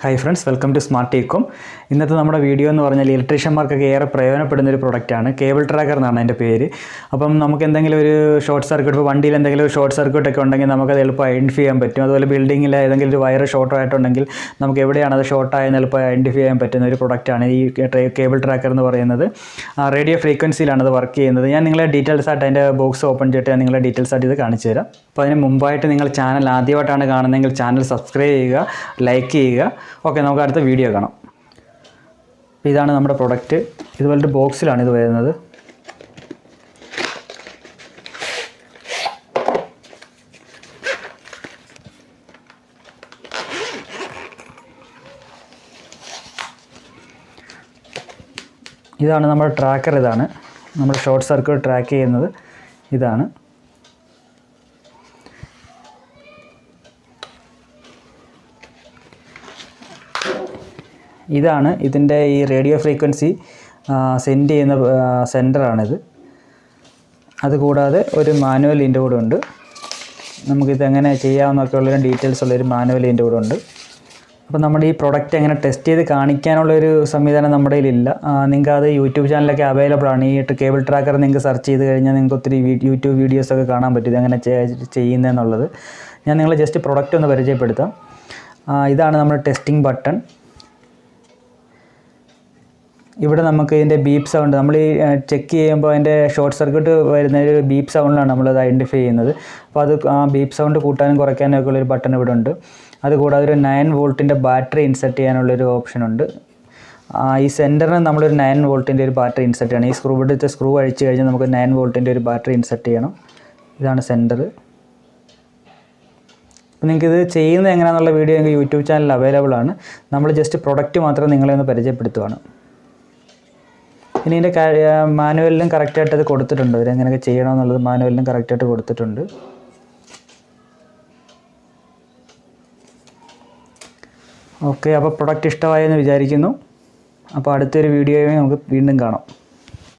Hi friends welcome to smart ടീക്കോം ഇന്നത്തെ നമ്മുടെ video എന്ന് പറഞ്ഞാൽ ഇലക്ട്രീഷ്യന്മാർക്കൊക്കെ ഏറെ പ്രയോജനപ്പെടുന്ന ഒരു പ്രൊഡക്റ്റാണ് കേബിൾ ട്രാക്കർ എന്നാണ് എന്റെ പേര്. അപ്പം നമുക്ക് എന്തെങ്കിലും ഒരു ഷോർട്ട് സർക്യൂട്ട് ഇപ്പോൾ വണ്ടിയിൽ എന്തെങ്കിലും ഒരു ഷോർട്ട് സർക്യൂട്ട് ഒക്കെ ഉണ്ടെങ്കിൽ നമുക്കത് എളുപ്പം ഐഡന്റിഫൈ ചെയ്യാൻ പറ്റും. അതുപോലെ ബിൽഡിങ്ങിൽ ഏതെങ്കിലും ഒരു വയർ ഷോർട്ട് ആയിട്ടുണ്ടെങ്കിൽ നമുക്ക് എവിടെയാണ് അത് ഷോർട്ടായെന്ന് എളുപ്പം ഐഡന്റിഫൈ ചെയ്യാൻ പറ്റുന്ന ഒരു പ്രൊഡക്റ്റാണ് ഈ കേബിൾ ട്രാക്കർ എന്ന് പറയുന്നത്. റേഡിയോ ഫ്രീക്വൻസിയിലാണ് അത് വർക്ക് ചെയ്യുന്നത്. ഞാൻ നിങ്ങളെ ഡീറ്റെയിൽസ് ആയിട്ട് അതിന്റെ ബോക്സ് ഓപ്പൺ ചെയ്തിട്ട് ഞാൻ നിങ്ങളെ ഡീറ്റെയിൽസ് ആയിട്ട് ഇത് കാണിച്ചു തരാം അപ്പോൾ അതിന് മുമ്പായിട്ട് നിങ്ങൾ ചാനൽ ആദ്യമായിട്ടാണ് കാണുന്നതെങ്കിൽ ചാനൽ സബ്സ്ക്രൈബ് ചെയ്യുക ലൈക്ക് ചെയ്യുക. ഓക്കെ നമുക്ക് അടുത്ത വീഡിയോ കാണാം. അപ്പോൾ ഇതാണ് നമ്മുടെ പ്രൊഡക്റ്റ് ഇതുപോലൊരു ബോക്സിലാണ് ഇത് വരുന്നത്. ഇതാണ് നമ്മുടെ ട്രാക്കർ ഇതാണ്. നമ്മുടെ ഷോർട്ട് സർക്യൂട്ട് ട്രാക്ക് ചെയ്യുന്നത്. ഇതാണ്. ഇതാണ് ഇതിന്റെ ഈ റേഡിയോ ഫ്രീക്വൻസി സെൻഡ് ചെയ്യുന്ന സെന്ററാണിത് അതുകൂടാതെ ഒരു മാനുവൽ ഇതിന്റെ കൂടെ ഉണ്ട്. നമുക്കിത് എങ്ങനെ ചെയ്യാമെന്നൊക്കെ ഉള്ളൊരു ഡീറ്റെയിൽസ് ഉള്ളൊരു മാനുവൽ ഇതിന്റെ കൂടെ ഉണ്ട്. അപ്പോൾ നമ്മുടെ ഈ പ്രൊഡക്റ്റ് എങ്ങനെ ടെസ്റ്റ് ചെയ്ത് കാണിക്കാനുള്ളൊരു സംവിധാനം നമ്മുടെ കയ്യിലില്ല. നിങ്ങൾക്ക് അത് യൂട്യൂബ് ചാനലൊക്കെ അവൈലബിൾ ആണ്. ഈ കേബിൾ ട്രാക്കർ നിങ്ങൾക്ക് സെർച്ച് ചെയ്ത് കഴിഞ്ഞാൽ നിങ്ങൾക്ക് ഒത്തിരി യൂട്യൂബ് വീഡിയോസൊക്കെ കാണാൻ പറ്റും ഇതെങ്ങനെ ചെയ്യുന്നതെന്നുള്ളത്. ഞാൻ നിങ്ങളെ ജസ്റ്റ് പ്രൊഡക്റ്റ് ഒന്ന് പരിചയപ്പെടുത്താം. ഇതാണ് നമ്മുടെ ടെസ്റ്റിംഗ് ബട്ടൺ. ഇവിടെ നമുക്ക് ഇതിന്റെ ബീപ്പ് സൗണ്ട് നമ്മൾ ഈ ചെക്ക് ചെയ്യുമ്പോൾ അതിന്റെ ഷോർട്ട് സർക്യൂട്ട് വരുന്ന ഒരു ബീപ്പ് സൗണ്ടിലാണ് നമ്മളത് ഐഡന്റിഫൈ ചെയ്യുന്നത്. അപ്പോൾ അത് ആ ബീപ്പ് സൗണ്ട് കൂട്ടാനും കുറയ്ക്കാനും ഒക്കെ ഉള്ളൊരു ബട്ടൺ ഇവിടെ ഉണ്ട്. അതുകൂടാതെ ഒരു നയൻ വോൾട്ടിന്റെ ബാറ്ററി ഇൻസെർട്ട് ചെയ്യാനുള്ളൊരു ഓപ്ഷൻ ഉണ്ട്. ഈ സെന്ററിന് നമ്മളൊരു നയൻ വോൾട്ടിന്റെ ഒരു ബാറ്ററി ഇൻസെർട്ട് ചെയ്യണം. ഈ സ്ക്രൂ ഇവിടുത്തെ സ്ക്രൂ അഴിച്ച് കഴിഞ്ഞാൽ നമുക്ക് നയൻ വോൾട്ടിന്റെ ഒരു ബാറ്ററി ഇൻസെർട്ട് ചെയ്യണം. ഇതാണ് സെന്റർ അപ്പോൾ ഇത് ചെയ്യുന്നത് എങ്ങനെയാണെന്നുള്ള വീഡിയോ നിങ്ങൾക്ക് യൂട്യൂബ് ചാനലിൽ അവൈലബിൾ ആണ്. നമ്മൾ ജസ്റ്റ് പ്രൊഡക്റ്റ് മാത്രം നിങ്ങളെ ഒന്ന് പരിചയപ്പെടുത്തുവാണ്. ഇനി ഇതിന്റെ മാനുവലിലും കറക്റ്റായിട്ട് അത് കൊടുത്തിട്ടുണ്ട്. അവർ എങ്ങനെയൊക്കെ ചെയ്യണമെന്നുള്ളത് മാനുവലിലും കറക്റ്റായിട്ട് കൊടുത്തിട്ടുണ്ട്. ഓക്കെ അപ്പോൾ പ്രൊഡക്റ്റ് ഇഷ്ടമായെന്ന് വിചാരിക്കുന്നു. അപ്പോൾ അടുത്തൊരു വീഡിയോയും നമുക്ക് വീണ്ടും കാണാം.